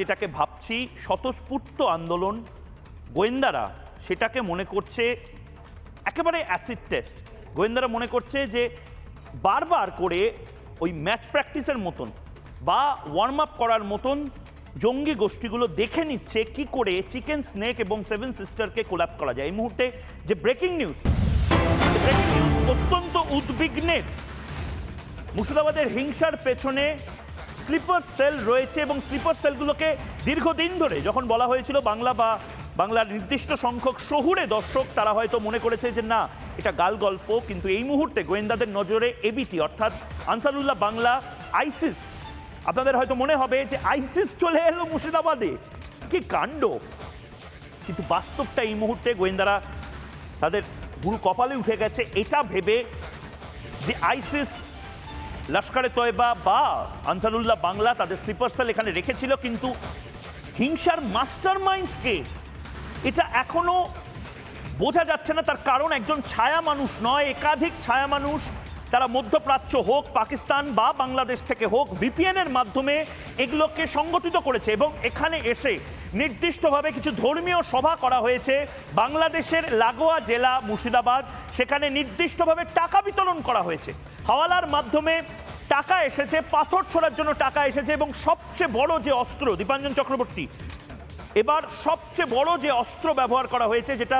যেটাকে ভাবছি, স্বতঃস্ফূর্ত আন্দোলন। গোয়েন্দারা সেটাকে মনে করছে একেবারে অ্যাসিড টেস্ট গোয়েন্দারা মনে করছে যে বারবার করে ওই ম্যাচ প্র্যাকটিসের মতন বা ওয়ার্ম আপ করার মতন জঙ্গি গোষ্ঠীগুলো দেখে নিচ্ছে কি করে চিকেন স্নেক এবং সেভেন সিস্টারকে কোলাপ করা যায়। এই মুহূর্তে যে ব্রেকিং নিউজ অত্যন্ত উদ্বিগ্নের। মুর্শিদাবাদের হিংসার পেছনে স্লিপার সেল রয়েছে এবং স্লিপার সেলগুলোকে দীর্ঘদিন ধরে যখন বলা হয়েছিল বাংলা বা বাংলার নির্দিষ্ট সংখ্যক শহুরে দর্শক, তারা হয়তো মনে করেছে যে না, এটা গাল গল্প। কিন্তু এই মুহূর্তে গোয়েন্দাদের নজরে এবিটি, অর্থাৎ আনসারুল্লাহ বাংলা আইসিস। আপনাদের হয়তো মনে হবে যে আইসিস চলে এলো মুর্শিদাবাদে। কি কাণ্ড? কিন্তু বাস্তবটা এই মুহূর্তে গোয়েন্দারা তাদের গুরু কপালে উঠে গেছে। এটা ভেবে যে আইসিস লস্করে তয়বা বা আনসারুল্লাহ বাংলা তাদের স্লিপার সেল এখানে রেখেছিল, কিন্তু হিংসার মাস্টার কে? এটা এখনও বোঝা যাচ্ছে না, তার কারণ একজন ছায়া মানুষ নয়, একাধিক ছায়া মানুষ, তারা মধ্যপ্রাচ্য হোক, পাকিস্তান বা বাংলাদেশ থেকে হোক ভিপিএন এর মাধ্যমে এগুলোকে সংগঠিত করেছে এবং এখানে এসে নির্দিষ্টভাবে কিছু ধর্মীয় সভা করা হয়েছে। বাংলাদেশের লাগোয়া জেলা মুর্শিদাবাদ, সেখানে নির্দিষ্টভাবে টাকা বিতরণ করা হয়েছে। হাওয়ালার মাধ্যমে টাকা এসেছে, পাথর ছোড়ার জন্য টাকা এসেছে এবং সবচেয়ে বড় যে অস্ত্র, দীপাঞ্জন চক্রবর্তী, এবার সবচেয়ে বড় যে অস্ত্র ব্যবহার করা হয়েছে, যেটা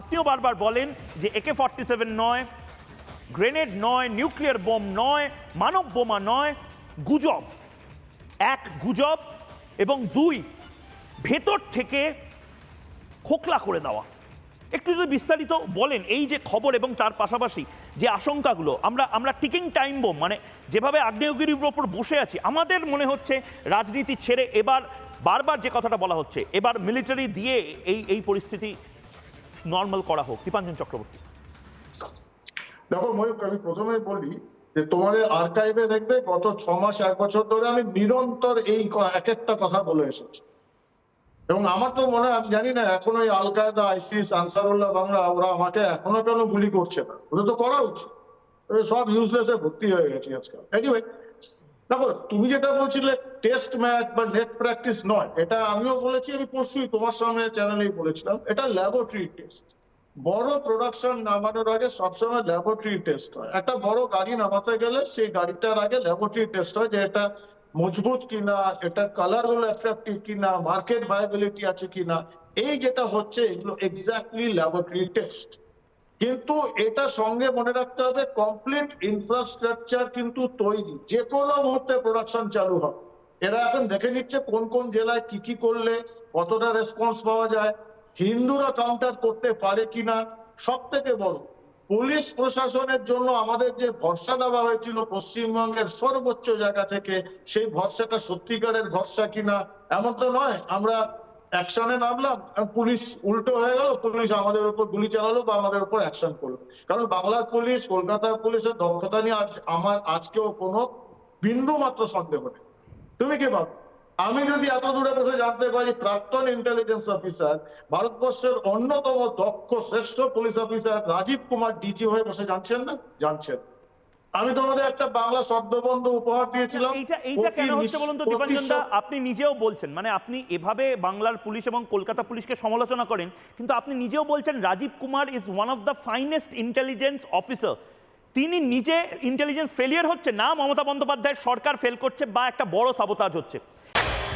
আপনিও বারবার বলেন যে একে ফর্টি সেভেন নয়, গ্রেনেড নয়, নিউক্লিয়ার বোম নয়, মানব বোমা নয়, গুজব। এক, গুজব এবং দুই, ভেতর থেকে খোকলা করে দেওয়া। একটু যদি বিস্তারিত বলেন, এই যে খবর এবং তার পাশাপাশি যে আশঙ্কাগুলো, আমরা আমরা টিকিং টাইম বোম মানে যেভাবে আগ্নেয়গিরির ওপর বসে আছি, আমাদের মনে হচ্ছে রাজনীতি ছেড়ে এবার বারবার যে কথাটা বলা হচ্ছে, এবার মিলিটারি দিয়ে এই এই পরিস্থিতি নর্মাল করা হোক। দীপাঞ্জন চক্রবর্তী। দেখো ময়ূক আমি প্রথমে বলি যে তোমাদের আর্কাইভে দেখবে গত ছ মাস, এক বছর ধরে আমি নিরন্তর এই এক একটা কথা বলে এসেছি। এবং আমার তো মনে আমি জানি না, এখন ওই আল কায়দা, আইসিস, আনসারুল্লাহ বাংলা, ওরা আমাকে এখনও কেন গুলি করছে না? ওদের তো করা উচিত। সব ইউজলেসে ভর্তি হয়ে গেছে আজকাল। এনিওয়ে দেখো, তুমি যেটা বলছিলে টেস্ট ম্যাচ বা নেট প্র্যাকটিস নয়, এটা আমিও বলেছি, আমি পরশুই তোমার সামনে চ্যানেলেই বলেছিলাম, এটা ল্যাবরেটরি টেস্ট বড় প্রোডাকশন নামানোর আগে সবসময় ল্যাবরেটরি টেস্ট হয়। একটা বড় গাড়ি নামাতে গেলে সেই গাড়িটার আগে ল্যাবরেটরি টেস্ট হয় যে এটা মজবুত কিনা, এটা কালার হলো অ্যাট্রাকটিভ কিনা মার্কেট ভাইবিলিটি আছে কিনা, এই যেটা হচ্ছে এগুলো এক্স্যাক্টলি ল্যাবরেটরি টেস্ট কিন্তু এটা সঙ্গে মনে রাখতে হবে কমপ্লিট ইনফ্রাস্ট্রাকচার কিন্তু তৈরি যে কোনো মুহূর্তে প্রোডাকশন চালু হবে। এরা এখন দেখে নিচ্ছে কোন কোন জেলায় কি কি করলে কতটা রেসপন্স পাওয়া যায়, হিন্দুরা কাউন্টার করতে পারে কিনা সব থেকে বড়। পুলিশ প্রশাসনের জন্য আমাদের যে ভরসা দেওয়া হয়েছিল পশ্চিমবঙ্গের সর্বোচ্চ জায়গা থেকে, সেই ভরসাটা সত্যিকারের ভরসা কিনা এমন তো নয়। আমরা অ্যাকশনে নামলাম, পুলিশ উল্টো হয়ে গেল, পুলিশ আমাদের উপর গুলি চালালো বা আমাদের উপর অ্যাকশন করল। কারণ বাংলার পুলিশ, কলকাতার পুলিশের দক্ষতা নিয়ে আজ আমার, আজকেও কোনো বিন্দু মাত্র সন্দেহ নেই। তুমি কি ভাবো? আমি যদি এত দূরে বসে জানতে পারি প্রাক্তন ইন্টেলিজেন্স অফিসার ভারতবর্ষের অন্যতম দক্ষ শ্রেষ্ঠ police officer Rajib Kumar DG হয়ে বসে জানছেন না? জানছেন। আমি তোমাদের একটা বাংলা শব্দবন্ধ উপহার দিয়েছিলাম। এইটা এইটা কেন হচ্ছে বলুন তো? দীপাঞ্জন আপনি নিজেও বলছেন মানে আপনি এভাবে বাংলার পুলিশ এবং কলকাতা পুলিশকে সমালোচনা করেন কিন্তু আপনি নিজেও বলছেন Rajib Kumar is one of the finest intelligence officer তিনি নিজে ইন্টেলিজেন্স ফেলিয়ার হচ্ছে। না মমতা বন্দ্যোপাধ্যায়ের সরকার ফেল করছে বা একটা বড় সাবোতাজ হচ্ছে।